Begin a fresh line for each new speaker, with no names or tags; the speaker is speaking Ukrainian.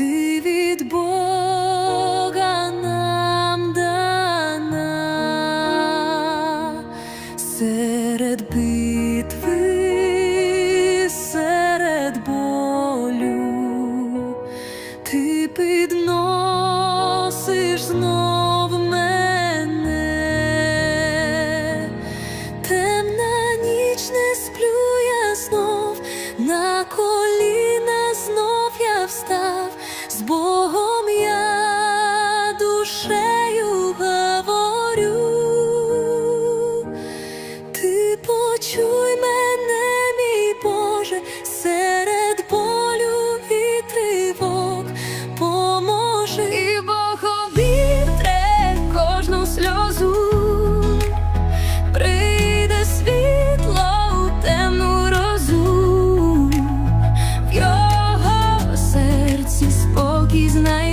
ти від Бога нам дана. Серед битви, серед болю, ти підносиш знов мене, темна ніч не сплю я знов. На колі. розу,